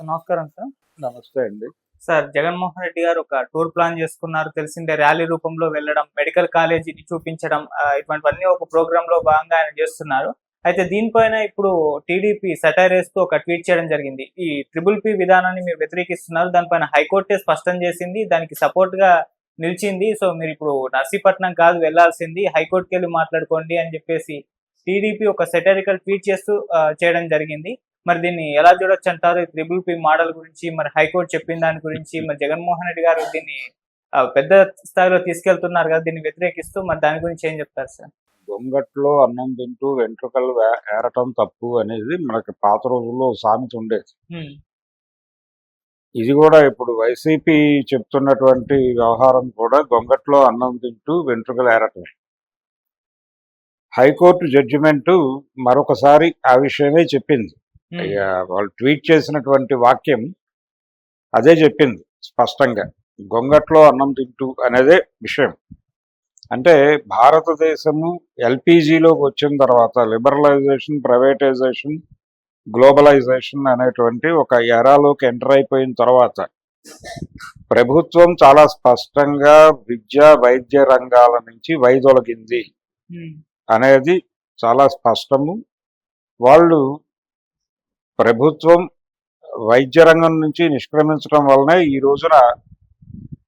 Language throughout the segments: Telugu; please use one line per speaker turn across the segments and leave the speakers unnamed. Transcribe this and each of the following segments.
సార్. నమస్కారం సార్.
నమస్తే అండి.
సార్ జగన్మోహన్ రెడ్డి గారు ఒక టూర్ ప్లాన్ చేసుకున్నారు. తెలిసిందే ర్యాలీ రూపంలో వెళ్ళడం మెడికల్ కాలేజీని చూపించడం ఇటువంటివన్నీ ఒక ప్రోగ్రామ్లో భాగంగా ఆయన చేస్తున్నారు. అయితే దీనిపైన ఇప్పుడు టీడీపీ సెటైర్ వేస్తూ ఒక ట్వీట్ చేయడం జరిగింది. ఈ ట్రిపుల్ పి విధానాన్ని మీరు వ్యతిరేకిస్తున్నారు. దానిపైన హైకోర్టే స్పష్టం చేసింది. దానికి సపోర్ట్గా నిలిచింది. సో మీరు ఇప్పుడు నర్సీపట్నం కాదు వెళ్ళాల్సింది హైకోర్టుకి వెళ్ళి మాట్లాడుకోండి అని చెప్పేసి టీడీపీ ఒక సెటరికల్ ట్వీట్ చేస్తూ చేయడం జరిగింది. మరి దీన్ని ఎలా చూడొచ్చు అంటారు? త్రిబుల్ పి మోడల్ గురించి మరి హైకోర్టు చెప్పిన దాని గురించి మరి జగన్మోహన్ రెడ్డి గారు దీన్ని పెద్ద స్థాయిలో తీసుకెళ్తున్నారు కదా దీన్ని వ్యతిరేకిస్తూ మరి దాని గురించి ఏం చెప్తారు సార్?
దొంగట్లో అన్నం తింటూ వెంట్రుకలు ఏరటం తప్పు అనేది మనకి పాత రోజుల్లో సామెత ఉండేది. ఇది కూడా ఇప్పుడు వైసీపీ చెప్తున్నటువంటి వ్యవహారం కూడా దొంగట్లో అన్నం తింటూ వెంట్రుకలు ఏరటమే. హైకోర్టు జడ్జిమెంట్ మరొకసారి ఆ విషయమే చెప్పింది. వాళ్ళు ట్వీట్ చేసినటువంటి వాక్యం అదే చెప్పింది స్పష్టంగా. గొంగట్లో అన్నం తింటూ అనేదే విషయం. అంటే భారతదేశము ఎల్పిజిలోకి వచ్చిన తర్వాత లిబరలైజేషన్ ప్రైవేటైజేషన్ గ్లోబలైజేషన్ అనేటువంటి ఒక ఎరాలోకి ఎంటర్ అయిపోయిన తర్వాత ప్రభుత్వం చాలా స్పష్టంగా విద్య వైద్య రంగాల నుంచి వైదొలగింది అనేది చాలా స్పష్టము. వాళ్ళు ప్రభుత్వం వైద్య రంగం నుంచి నిష్క్రమించడం వలనే ఈ రోజున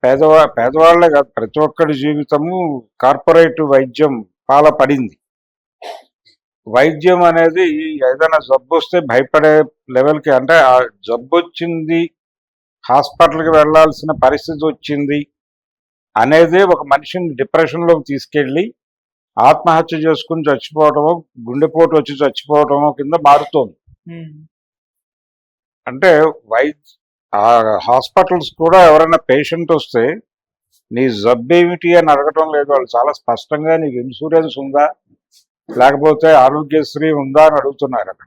పేదవా పేదవాళ్ళే కాదు ప్రతి ఒక్కరి జీవితము కార్పొరేట్ వైద్యం పాల పడింది. వైద్యం అనేది ఏదైనా జబ్బు వస్తే భయపడే లెవెల్కి అంటే ఆ జబ్బు వచ్చింది హాస్పిటల్కి వెళ్ళాల్సిన పరిస్థితి వచ్చింది అనేది ఒక మనిషిని డిప్రెషన్లోకి తీసుకెళ్ళి ఆత్మహత్య చేసుకుని చచ్చిపోవటమో గుండెపోటు వచ్చి చచ్చిపోవటమో కింద మారుతోంది. అంటే వైద్య ఆ హాస్పిటల్స్ కూడా ఎవరైనా పేషెంట్ వస్తే నీ జబ్బు ఏమిటి అని అడగటం లేదు. వాళ్ళు చాలా స్పష్టంగా నీకు ఇన్సూరెన్స్ ఉందా? లేకపోతే ఆరోగ్యశ్రీ ఉందా అని అడుగుతున్నారు అక్కడ.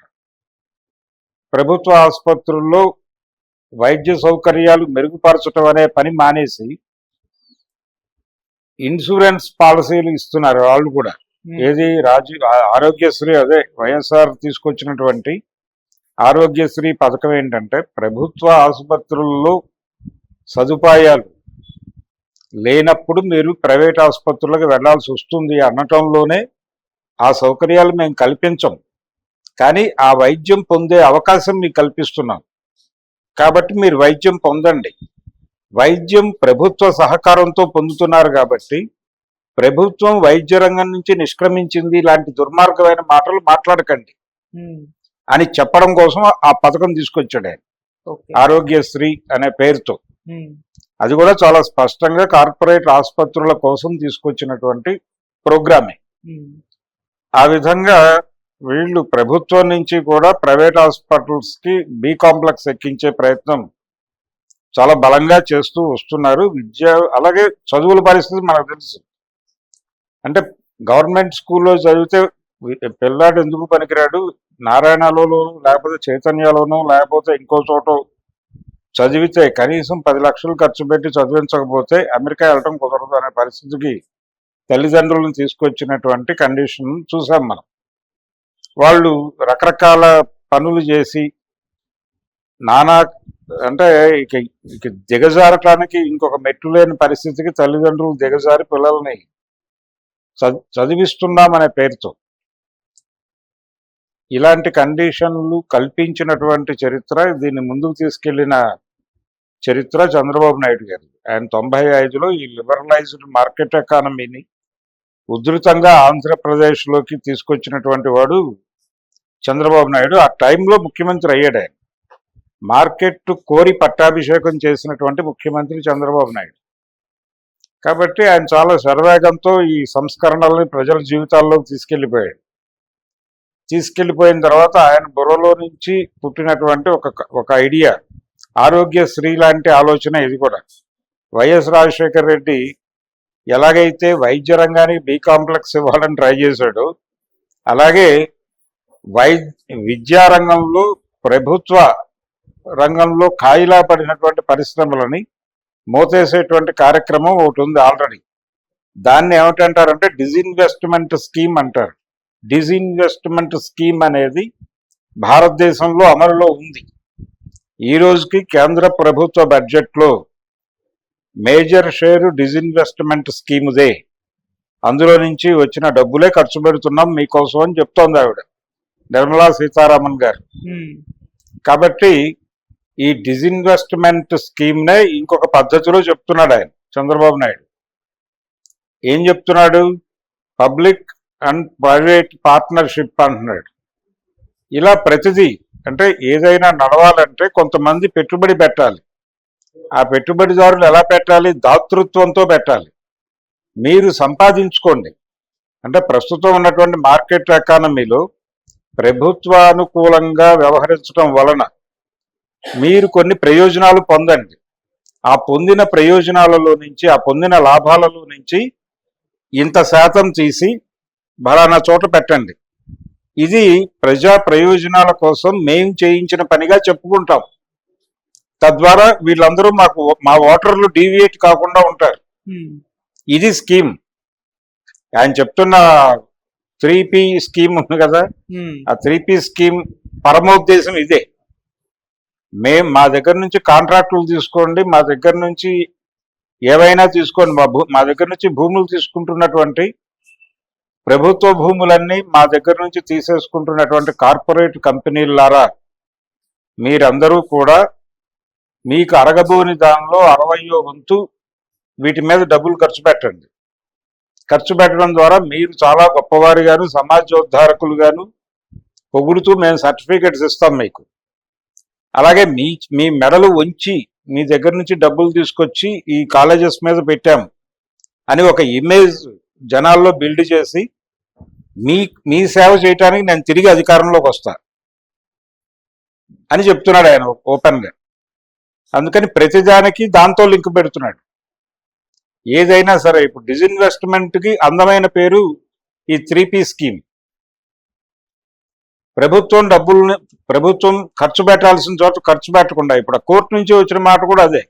ప్రభుత్వ ఆసుపత్రుల్లో వైద్య సౌకర్యాలు మెరుగుపరచడం అనే పని మానేసి ఇన్సూరెన్స్ పాలసీలు ఇస్తున్నారు వాళ్ళు కూడా. ఏది రాజీవ్ ఆ- ఆరోగ్యశ్రీ అదే వైఎస్ఆర్ తీసుకొచ్చినటువంటి ఆరోగ్యశ్రీ పథకం ఏంటంటే ప్రభుత్వ ఆసుపత్రుల్లో సదుపాయాలు లేనప్పుడు మీరు ప్రైవేట్ ఆసుపత్రులకు వెళ్ళాల్సి వస్తుంది అనటంలోనే ఆ సౌకర్యాలు మేము కల్పించం. కానీ ఆ వైద్యం పొందే అవకాశం మీకు కల్పిస్తున్నాం. కాబట్టి మీరు వైద్యం పొందండి. వైద్యం ప్రభుత్వ సహకారంతో పొందుతున్నారు కాబట్టి ప్రభుత్వం వైద్య రంగం నుంచి నిష్క్రమించింది ఇలాంటి దుర్మార్గమైన మాటలు మాట్లాడకండి. అని చెప్పడం కోసం ఆ పథకం తీసుకొచ్చాడు ఆయన. ఆరోగ్యశ్రీ అనే పేరుతో. అది కూడా చాలా స్పష్టంగా కార్పొరేట్ ఆసుపత్రుల కోసం తీసుకొచ్చినటువంటి ప్రోగ్రామే. ఆ విధంగా వీళ్ళు ప్రభుత్వం నుంచి కూడా ప్రైవేట్ హాస్పిటల్స్కి బి కాంప్లెక్స్ ఎక్కించే ప్రయత్నం చాలా బలంగా చేస్తూ వస్తున్నారు. విద్య అలాగే చదువుల పరిస్థితి మనకు తెలుసు. అంటే గవర్నమెంట్ స్కూల్లో చదివితే పిల్లాడు ఎందుకు పనికిరాడు? నారాయణలోనూ లేకపోతే చైతన్యలోనూ లేకపోతే ఇంకో చోట చదివితే కనీసం పది లక్షలు ఖర్చు పెట్టి చదివించకపోతే అమెరికా వెళ్ళడం కుదరదు అనే పరిస్థితికి తల్లిదండ్రులను తీసుకొచ్చినటువంటి కండిషన్ చూసాం మనం. వాళ్ళు రకరకాల పనులు చేసి నానా అంటే ఇక ఇక దిగజారటానికి ఇంకొక మెట్టు లేని పరిస్థితికి తల్లిదండ్రులు దిగజారి పిల్లల్ని చ- చదివిస్తున్నామనే పేరుతో ఇలాంటి కండిషన్లు కల్పించినటువంటి చరిత్ర దీన్ని ముందుకు తీసుకెళ్ళిన చరిత్ర చంద్రబాబు నాయుడు గారి ఆయన తొంభై ఐదులో ఈ లిబరలైజ్డ్ మార్కెట్ ఎకానమీని ఉధృతంగా ఆంధ్రప్రదేశ్లోకి తీసుకొచ్చినటువంటి వాడు చంద్రబాబు నాయుడు. ఆ టైంలో ముఖ్యమంత్రి అయ్యాడు ఆయన. మార్కెట్ కోరి పట్టాభిషేకం చేసినటువంటి ముఖ్యమంత్రి చంద్రబాబు నాయుడు. కాబట్టి ఆయన చాలా శరవేగంతో ఈ సంస్కరణల్ని ప్రజల జీవితాల్లోకి తీసుకెళ్ళిపోయాడు. తీసుకెళ్ళిపోయిన తర్వాత ఆయన బుర్రలో నుంచి పుట్టినటువంటి ఒక ఒక ఐడియా. ఆరోగ్యశ్రీ లాంటి ఆలోచన ఇది కూడా. వైఎస్ రాజశేఖర్ రెడ్డి ఎలాగైతే వైద్య రంగానికి బి కాంప్లెక్స్ ఇవ్వాలని ట్రై చేశాడో అలాగే వై విద్యా రంగంలో ప్రభుత్వ రంగంలో కాయిలా పడినటువంటి పరిశ్రమలని మోతేసేటువంటి కార్యక్రమం ఒకటి ఉంది ఆల్రెడీ. దాన్ని ఏమిటంటారంటే డిజిన్వెస్ట్మెంట్ స్కీమ్ అంటారు. డిజిన్వెస్ట్మెంట్ స్కీమ్ అనేది భారతదేశంలో అమలులో ఉంది. ఈ రోజుకి కేంద్ర ప్రభుత్వ బడ్జెట్లో మేజర్ షేరు డిజిన్వెస్ట్మెంట్ స్కీముదే అందులో నుంచి వచ్చిన డబ్బులే ఖర్చు పెడుతున్నాం మీకోసం అని చెప్తోంది ఆవిడ. నిర్మలా సీతారామన్ గారు. కాబట్టి ఈ డిజిన్వెస్ట్మెంట్ స్కీమ్నే ఇంకొక పద్ధతిలో చెప్తున్నాడు ఆయన చంద్రబాబు నాయుడు. ఏం చెప్తున్నాడు? పబ్లిక్ అండ్ ప్రైవేట్ పార్ట్నర్షిప్ అంటున్నాడు. ఇలా ప్రతిదీ అంటే ఏదైనా నడవాలంటే కొంతమంది పెట్టుబడి పెట్టాలి. ఆ పెట్టుబడిదారులు ఎలా పెట్టాలి? దాతృత్వంతో పెట్టాలి. మీరు సంపాదించుకోండి. అంటే ప్రస్తుతం ఉన్నటువంటి మార్కెట్ ఎకానమీలో ప్రభుత్వానుకూలంగా వ్యవహరించడం వలన మీరు కొన్ని ప్రయోజనాలు పొందండి. ఆ పొందిన ప్రయోజనాలలో నుంచి ఆ పొందిన లాభాలలో నుంచి ఇంత శాతం తీసి బలానా చోట పెట్టండి. ఇది ప్రజా ప్రయోజనాల కోసం మేం చేయించిన పనిగా చెప్పుకుంటాం. తద్వారా వీళ్ళందరూ మాకు మా ఓటర్లు డీవియేట్ కాకుండా ఉంటారు. ఇది స్కీమ్. ఆయన చెప్తున్న త్రీ పి స్కీమ్ ఉంది కదా? ఆ త్రీ పి స్కీమ్ పరమోద్దేశం ఇదే. మేం మా దగ్గర నుంచి కాంట్రాక్టులు తీసుకోండి మా దగ్గర నుంచి ఏవైనా తీసుకోండి. మా భూ మా దగ్గర నుంచి భూములు తీసుకుంటున్నటువంటి ప్రభుత్వ భూములన్నీ మా దగ్గర నుంచి తీసేసుకుంటున్నటువంటి కార్పొరేట్ కంపెనీలారా మీరందరూ కూడా మీకు అరగబోని దానిలో అరవయో వంతు వీటి మీద డబ్బులు ఖర్చు పెట్టండి. ఖర్చు పెట్టడం ద్వారా మీరు చాలా గొప్పవారిగాను సమాజోద్ధారకులుగాను పొగుడుతూ మేము సర్టిఫికెట్స్ ఇస్తాం మీకు. అలాగే మీ మీ మెడలు ఉంచి మీ దగ్గర నుంచి డబ్బులు తీసుకొచ్చి ఈ కాలేజెస్ మీద పెట్టాము అని ఒక ఇమేజ్ జనాల్లో బిల్డ్ చేసి మీ మీ సేవ చేయటానికి నేను తిరిగి అధికారంలోకి వస్తా అని చెప్తున్నాడు ఆయన ఓపెన్గా. అందుకని ప్రతిదానికి దాంతో లింక్ పెడుతున్నాడు. ఏదైనా సరే ఇప్పుడు డిజిన్వెస్ట్మెంట్కి అందమైన పేరు ఈ త్రీ పీ స్కీమ్. ప్రభుత్వం డబ్బుల్ని ప్రభుత్వం ఖర్చు పెట్టాల్సిన చోట ఖర్చు పెట్టకుండా ఇప్పుడు కోర్టు నుంచి వచ్చిన మాట కూడా అదే.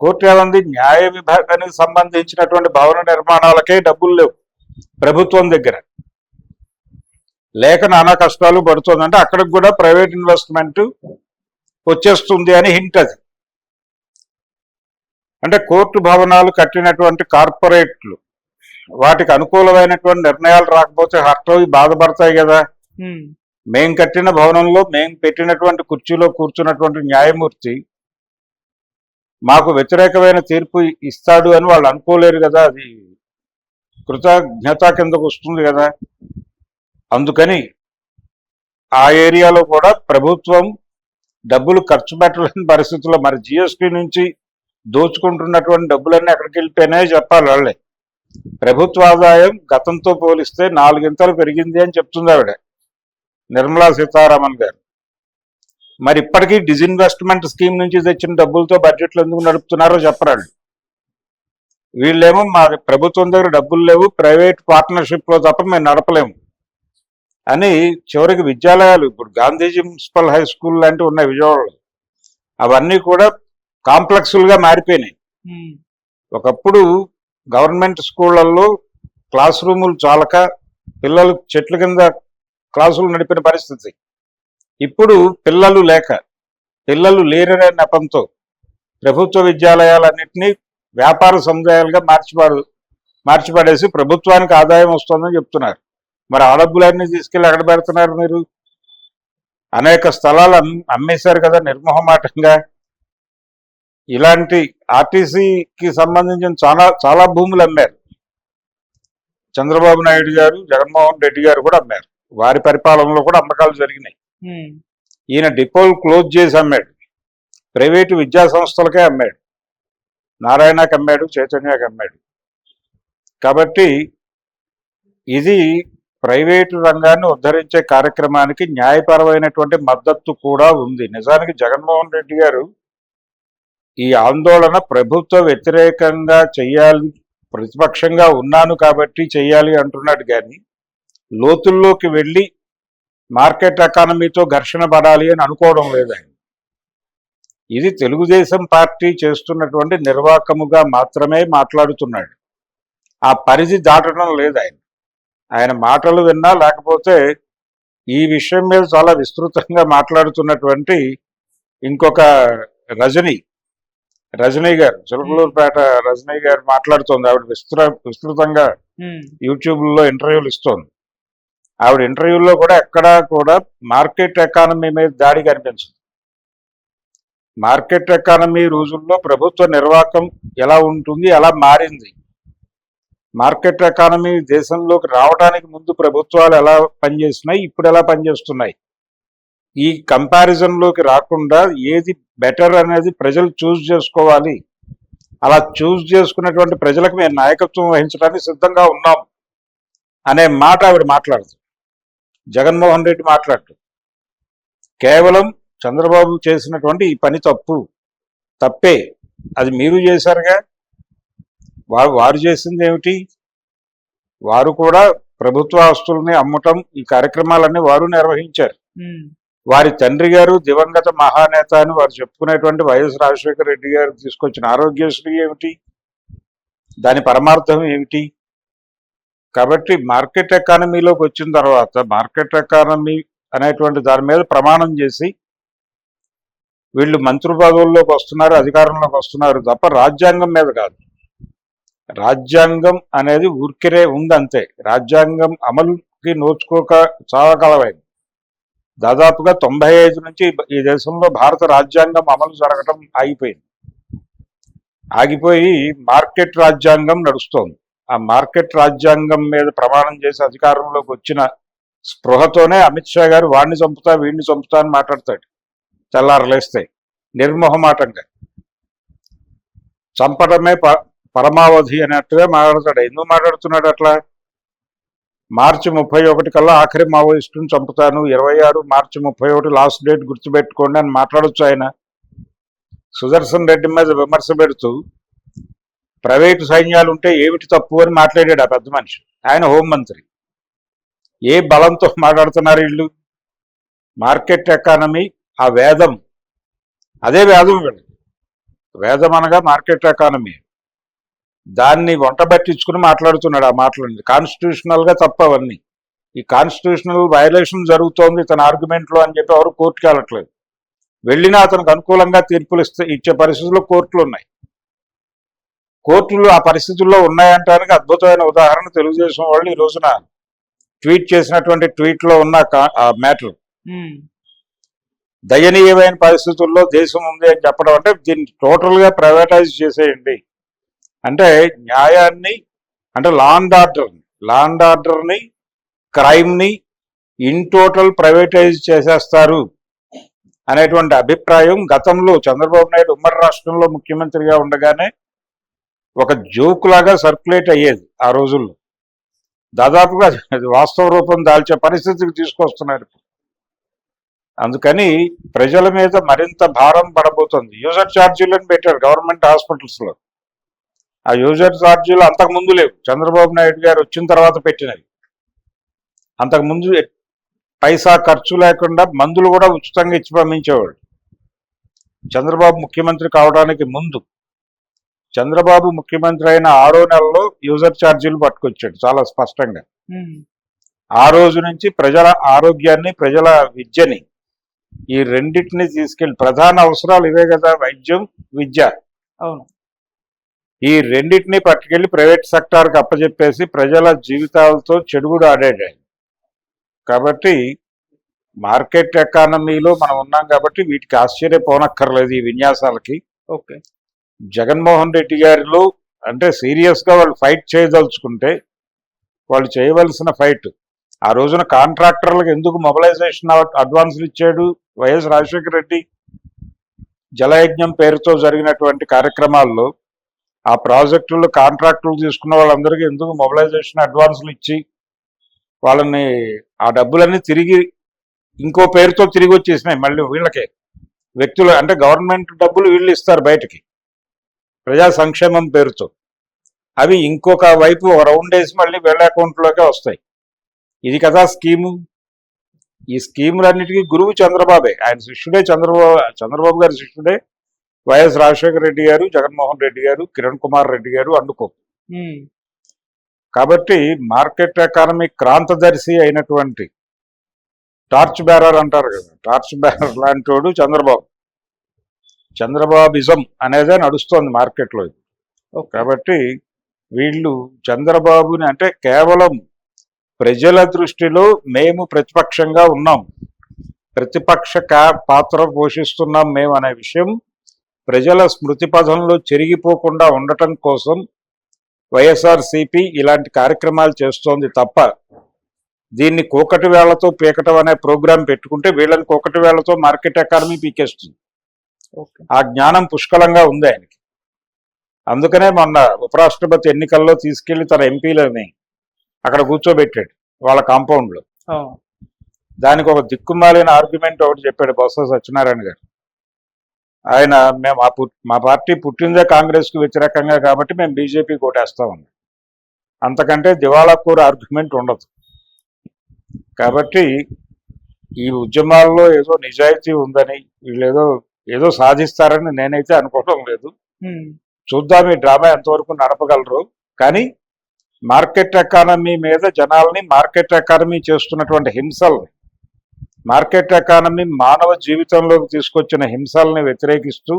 కోర్టు ఏమంది న్యాయ విభాగానికి సంబంధించినటువంటి భవన నిర్మాణాలకే డబ్బులు లేవు ప్రభుత్వం దగ్గర. లేక నానా కష్టాలు పడుతుందంటే అక్కడికి కూడా ప్రైవేట్ ఇన్వెస్ట్మెంట్ వచ్చేస్తుంది అని హింట్ అది. అంటే కోర్టు భవనాలు కట్టినటువంటి కార్పొరేట్లు వాటికి అనుకూలమైనటువంటి నిర్ణయాలు రాకపోతే హర్ట్ అవి బాధపడతాయి కదా. మేం కట్టిన భవనంలో మేం పెట్టినటువంటి కుర్చీలో కూర్చున్నటువంటి న్యాయమూర్తి మాకు వ్యతిరేకమైన తీర్పు ఇస్తాడు అని వాళ్ళు అనుకోలేరు కదా అది కృతజ్ఞత కిందకు వస్తుంది కదా. అందుకని ఆ ఏరియాలో కూడా ప్రభుత్వం డబ్బులు ఖర్చు పెట్టలేని పరిస్థితుల్లో మరి జిఎస్టీ నుంచి దోచుకుంటున్నటువంటి డబ్బులన్నీ ఎక్కడికి వెళ్ళిపోయినాయో చెప్పాలి వాళ్ళే. ప్రభుత్వ ఆదాయం గతంతో పోలిస్తే నాలుగింతలు పెరిగింది అని చెప్తుంది ఆవిడ. నిర్మలా సీతారామన్ గారు. మరి ఇప్పటికీ డిజిన్వెస్ట్మెంట్ స్కీమ్ నుంచి తెచ్చిన డబ్బులతో బడ్జెట్లు ఎందుకు నడుపుతున్నారో చెప్పరాళ్ళు వీళ్ళేమో మా ప్రభుత్వం దగ్గర డబ్బులు లేవు ప్రైవేట్ పార్ట్నర్షిప్లో తప్ప మేము నడపలేము. అని చివరికి విద్యాలయాలు ఇప్పుడు గాంధీజీ మున్సిపల్ హై స్కూల్ లాంటివి ఉన్నాయి విజయవాడలో. అవన్నీ కూడా కాంప్లెక్స్లుగా మారిపోయినాయి. ఒకప్పుడు గవర్నమెంట్ స్కూళ్ళల్లో క్లాస్ రూములు చాలక పిల్లలు చెట్ల కింద క్లాసులు నడిపిన పరిస్థితి. ఇప్పుడు పిల్లలు లేక పిల్లలు లేరనే నెపంతో ప్రభుత్వ విద్యాలయాలన్నింటినీ వ్యాపార సముదాయాలుగా మార్చిపాడు మార్చిపడేసి ప్రభుత్వానికి ఆదాయం వస్తుందని చెప్తున్నారు. మరి ఆ డబ్బులన్నీ తీసుకెళ్ళి ఎక్కడ పెడుతున్నారు మీరు? అనేక స్థలాలు అమ్మేశారు కదా నిర్మోహమాటంగా. ఇలాంటి ఆర్టీసీకి సంబంధించిన చాలా చాలా భూములు అమ్మారు. చంద్రబాబు నాయుడు గారు జగన్మోహన్ రెడ్డి గారు కూడా అమ్మారు. వారి పరిపాలనలో కూడా అమ్మకాలు జరిగినాయి. ఈయన డిపోలు క్లోజ్ చేసి అమ్మాడు. ప్రైవేటు విద్యా సంస్థలకే అమ్మాడు. నారాయణకి అమ్మాడు చైతన్యకి అమ్మాడు. కాబట్టి ఇది ప్రైవేటు రంగాన్ని ఉద్ధరించే కార్యక్రమానికి న్యాయపరమైనటువంటి మద్దతు కూడా ఉంది. నిజానికి జగన్మోహన్ రెడ్డి గారు ఈ ఆందోళన ప్రభుత్వ వ్యతిరేకంగా చేయాలి ప్రతిపక్షంగా ఉన్నాను కాబట్టి చేయాలి అంటున్నాడు కానీ లోతుల్లోకి వెళ్ళి మార్కెట్ ఎకానమీతో ఘర్షణ పడాలి అని అనుకోవడం లేదు ఆయన ఇది తెలుగుదేశం పార్టీ చేస్తున్నటువంటి నిర్వాకముగా మాత్రమే మాట్లాడుతున్నాడు. ఆ పరిధి దాటడం లేదు ఆయన. ఆయన మాటలు విన్నా లేకపోతే ఈ విషయం మీద చాలా విస్తృతంగా మాట్లాడుతున్నటువంటి ఇంకొక రజని రజనీ గారు చిలకలూరుపేట రజనీ గారు మాట్లాడుతోంది. ఆవిడ విస్తృత విస్తృతంగా
ఉమ్,
యూట్యూబ్లో ఇంటర్వ్యూలు ఇస్తోంది. ఆవిడ ఇంటర్వ్యూలో కూడా ఎక్కడా కూడా మార్కెట్ ఎకానమీ మీద దాడి కనిపించదు. మార్కెట్ ఎకానమీ రోజుల్లో ప్రభుత్వ నిర్వాహకం ఎలా ఉంటుంది ఎలా మారింది? మార్కెట్ ఎకానమీ దేశంలోకి రావడానికి ముందు ప్రభుత్వాలు ఎలా పనిచేస్తున్నాయి ఇప్పుడు ఎలా పనిచేస్తున్నాయి? ఈ కంపారిజన్లోకి రాకుండా ఏది బెటర్ అనేది ప్రజలు చూస్ చేసుకోవాలి. అలా చూస్ చేసుకున్నటువంటి ప్రజలకు మేము నాయకత్వం వహించడానికి సిద్ధంగా ఉన్నాం అనే మాట ఆవిడ మాట్లాడుతుంది. జగన్మోహన్ రెడ్డి మాట్లాడుతూ కేవలం చంద్రబాబు చేసినటువంటి ఈ పని తప్పు. తప్పే. అది మీరు చేశారుగా. వారు వారు చేసింది ఏమిటి? వారు కూడా ప్రభుత్వ ఆస్తుల్ని అమ్మటం ఈ కార్యక్రమాలన్నీ వారు నిర్వహించారు. వారి తండ్రి గారు దివంగత మహానేత అని వారు చెప్పుకునేటువంటి వైఎస్ రాజశేఖర రెడ్డి గారు తీసుకొచ్చిన ఆరోగ్యశ్రీ ఏమిటి? దాని పరమార్థం ఏమిటి? కాబట్టి మార్కెట్ ఎకానమీలోకి వచ్చిన తర్వాత మార్కెట్ ఎకానమీ అనేటువంటి దాని మీద ప్రమాణం చేసి వీళ్ళు మంత్రి పదవుల్లోకి వస్తున్నారు అధికారంలోకి వస్తున్నారు తప్ప రాజ్యాంగం మీద కాదు. రాజ్యాంగం అనేది ఊరికిరే ఉందంతే రాజ్యాంగం అమలుకి నోచుకోక చాలా కాలమైంది దాదాపుగా తొంభై ఐదు నుంచి ఈ దేశంలో భారత రాజ్యాంగం అమలు జరగటం ఆగిపోయింది. ఆగిపోయి మార్కెట్ రాజ్యాంగం నడుస్తోంది. ఆ మార్కెట్ రాజ్యాంగం మీద ప్రమాణం చేసి అధికారంలోకి వచ్చిన స్పృహతోనే అమిత్ షా గారు వాడిని చంపుతా వీడిని చంపుతా అని మాట్లాడతాడు. తెల్లారలేస్తే నిర్మోహమాటంగా. చంపడమే ప- పరమావధి అన్నట్టుగా మాట్లాడతాడు. ఎందుకు మాట్లాడుతున్నాడు అట్లా? మార్చి ముప్పై ఒకటి కల్లా ఆఖరి మావోయిస్టును చంపుతాను. ఇరవై ఆరు మార్చి ముప్పై ఒకటి లాస్ట్ డేట్ గుర్తుపెట్టుకోండి అని మాట్లాడొచ్చు ఆయన. సుదర్శన్ రెడ్డి మీద విమర్శ పెడుతూ ప్రైవేటు సైన్యాలు ఉంటే ఏమిటి తప్పు అని మాట్లాడాడు ఆ పెద్ద మనిషి. ఆయన హోంమంత్రి ఏ బలంతో మాట్లాడుతున్నారు వీళ్ళు? మార్కెట్ ఎకానమీ ఆ వేదం. అదే వేదం వీళ్ళు. వేదం అనగా మార్కెట్ ఎకానమీ. దాన్ని వంట పట్టించుకుని మాట్లాడుతున్నాడు ఆ మాటలు కాన్స్టిట్యూషనల్గా తప్ప అవన్నీ. ఈ కాన్స్టిట్యూషనల్ వయలేషన్ జరుగుతోంది తన ఆర్గ్యుమెంట్లో అని చెప్పి ఎవరు కోర్టుకి వెళ్ళట్లేదు వెళ్ళినా అతనికి అనుకూలంగా తీర్పులు ఇస్తే ఇచ్చే పరిస్థితుల్లో కోర్టులు ఉన్నాయి కోర్టులు ఆ పరిస్థితుల్లో ఉన్నాయంటానికి అద్భుతమైన ఉదాహరణ తెలుగుదేశం వాళ్ళు ఈ రోజున ట్వీట్ చేసినటువంటి ట్వీట్లో ఉన్న ఆ మ్యాటర్. దయనీయమైన పరిస్థితుల్లో దేశం ఉంది అని చెప్పడం అంటే దీన్ని టోటల్గా ప్రైవేటైజ్ చేసేయండి. అంటే న్యాయాన్ని అంటే law and order law and ఆర్డర్ని క్రైమ్ని ఇన్ టోటల్ ప్రైవేటైజ్ చేసేస్తారు అనేటువంటి అభిప్రాయం గతంలో చంద్రబాబు నాయుడు ఉమ్మడి రాష్ట్రంలో ముఖ్యమంత్రిగా ఉండగానే ఒక జోక్ లాగా సర్క్యులేట్ అయ్యేది ఆ రోజుల్లో. దాదాపుగా వాస్తవ రూపం దాల్చే పరిస్థితికి తీసుకొస్తున్నారు అందుకని ప్రజల మీద మరింత భారం పడబోతుంది. యూజర్ ఛార్జీలను పెట్టారు గవర్నమెంట్ హాస్పిటల్స్లో. ఆ యూజర్ ఛార్జీలు అంతకు ముందు లేవు. చంద్రబాబు నాయుడు గారు వచ్చిన తర్వాత పెట్టినవి. అంతకు ముందు పైసా ఖర్చు లేకుండా మందులు కూడా ఉచితంగా ఇచ్చి పంపించేవాడు చంద్రబాబు ముఖ్యమంత్రి కావడానికి ముందు చంద్రబాబు ముఖ్యమంత్రి అయిన ఆరో నెలలో యూజర్ ఛార్జీలు పట్టుకొచ్చాడు చాలా స్పష్టంగా. ఆ రోజు నుంచి ప్రజల ఆరోగ్యాన్ని ప్రజల విద్యని ఈ రెండింటిని తీసుకెళ్ళి ప్రధాన అవసరాలు ఇవే కదా వైద్యం విద్య.
అవును.
ఈ రెండింటిని పట్టుకెళ్ళి ప్రైవేట్ సెక్టార్కి అప్పచెప్పేసి ప్రజల జీవితాలతో చెడుగుడు ఆడాడు కాబట్టి మార్కెట్ ఎకానమీలో మనం ఉన్నాం కాబట్టి వీటికి ఆశ్చర్యపోనక్కర్లేదు ఈ విన్యాసాలకి.
ఓకే.
జగన్మోహన్ రెడ్డి గారిలో అంటే సీరియస్గా వాళ్ళు ఫైట్ చేయదలుచుకుంటే వాళ్ళు చేయవలసిన ఫైట్ ఆ రోజున కాంట్రాక్టర్లకు ఎందుకు మొబలైజేషన్ అడ్వాన్సులు ఇచ్చాడు వైఎస్ రాజశేఖర రెడ్డి? జలయజ్ఞం పేరుతో జరిగినటువంటి కార్యక్రమాల్లో ఆ ప్రాజెక్టుల్లో కాంట్రాక్టులు తీసుకున్న వాళ్ళందరికీ ఎందుకు మొబలైజేషన్ అడ్వాన్సులు ఇచ్చి వాళ్ళని ఆ డబ్బులన్నీ తిరిగి ఇంకో పేరుతో తిరిగి వచ్చేసినాయి. మళ్ళీ వీళ్ళకే. వ్యక్తులు అంటే గవర్నమెంట్ డబ్బులు వీళ్ళు ఇస్తారు బయటకి. ప్రజా సంక్షేమం పేరుతో. అవి ఇంకొక వైపు ఒక రౌండ్ వేసి మళ్ళీ వీళ్ళ అకౌంట్లోకే వస్తాయి. ఇది కదా స్కీము. ఈ స్కీములన్నిటికీ గురువు చంద్రబాబే. ఆయన శిష్యుడే చంద్రబాబు చంద్రబాబు గారి శిష్యుడే. వైఎస్ రాజశేఖర రెడ్డి గారు జగన్మోహన్ రెడ్డి గారు కిరణ్ కుమార్ రెడ్డి గారు అందుకో. కాబట్టి మార్కెట్ ఎకానమీ క్రాంతదర్శి అయినటువంటి టార్చ్ బ్యారర్ అంటారు కదా. టార్చ్ బ్యారర్ లాంటి చంద్రబాబు. చంద్రబాబిజం అనేదే నడుస్తోంది మార్కెట్లో కాబట్టి వీళ్ళు చంద్రబాబుని అంటే కేవలం ప్రజల దృష్టిలో మేము ప్రతిపక్షంగా ఉన్నాం. ప్రతిపక్ష కా- పాత్ర పోషిస్తున్నాం మేము అనే విషయం ప్రజల స్మృతి పథంలో చెరిగిపోకుండా ఉండటం కోసం వైఎస్ఆర్సిపి ఇలాంటి కార్యక్రమాలు చేస్తోంది తప్ప దీన్ని కోకటి వేళ్ళతో పీకటం అనే ప్రోగ్రాం పెట్టుకుంటే వీళ్ళని కోకటి వేళ్ళతో మార్కెట్ ఎకానమీ పీకేస్తుంది. ఆ జ్ఞానం పుష్కలంగా ఉంది ఆయనకి. అందుకనే మొన్న ఉపరాష్ట్రపతి ఎన్నికల్లో తీసుకెళ్ళి తన ఎంపీలని అక్కడ కూర్చోబెట్టాడు వాళ్ళ కాంపౌండ్లో
ఓ,
దానికి ఒక దిక్కుమాలిన ఆర్గ్యుమెంట్ ఒకటి చెప్పాడు బొత్స సత్యనారాయణ గారు. ఆయన మేము మా పార్టీ పుట్టిందే కాంగ్రెస్కు వ్యతిరేకంగా కాబట్టి మేము బీజేపీ కోటేస్తామని అంతకంటే దివాళాకూర ఆర్గ్యుమెంట్ ఉండదు. కాబట్టి ఈ ఉద్యమాల్లో ఏదో నిజాయితీ ఉందని వీళ్ళు ఏదో సాధిస్తారని నేనైతే అనుకోవడం లేదు. చూద్దాం ఈ డ్రామా ఎంతవరకు నడపగలరు. కానీ మార్కెట్ ఎకానమీ మీద జనాల్ని మార్కెట్ ఎకానమీ చేస్తున్నటువంటి హింసల్ని మార్కెట్ ఎకానమీ మానవ జీవితంలోకి తీసుకొచ్చిన హింసల్ని వ్యతిరేకిస్తూ